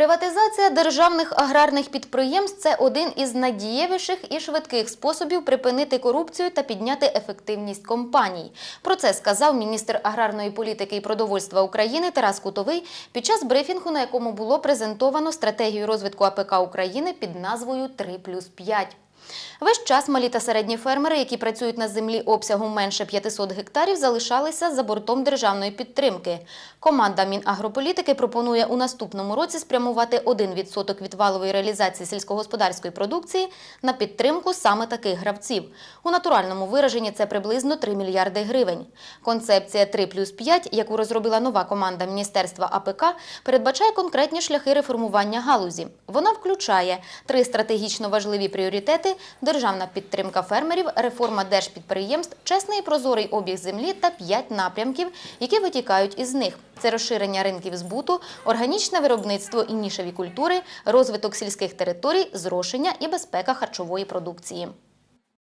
Приватизація державних аграрних підприємств це один із надієвіших і швидких способів припинити корупцію та підняти ефективність компаній. Про це сказав міністр аграрної політики і продовольства України Тарас Кутовий під час брифінгу, на якому було презентовано стратегію розвитку АПК України під назвою 3 плюс 5. Весь час малі та середні фермери, які працюють на землі обсягом менше 500 гектарів, залишалися за бортом державної підтримки. Команда Мінагрополітики пропонує у наступному році спрямувати 1% від валової реалізації сільськогосподарської продукції на підтримку саме таких гравців. У натуральному вираженні це приблизно 3 мільярди гривень. Концепція 3 плюс 5, яку розробила нова команда Міністерства АПК, передбачає конкретні шляхи реформування галузі. Вона включає три стратегічно важливі пріоритети: державна підтримка фермерів, реформа держпідприємств, чесний і прозорий обіг землі та п'ять напрямків, які витікають із них. Це розширення ринків збуту, органічне виробництво і нішеві культури, розвиток сільських територій, зрошення і безпека харчової продукції.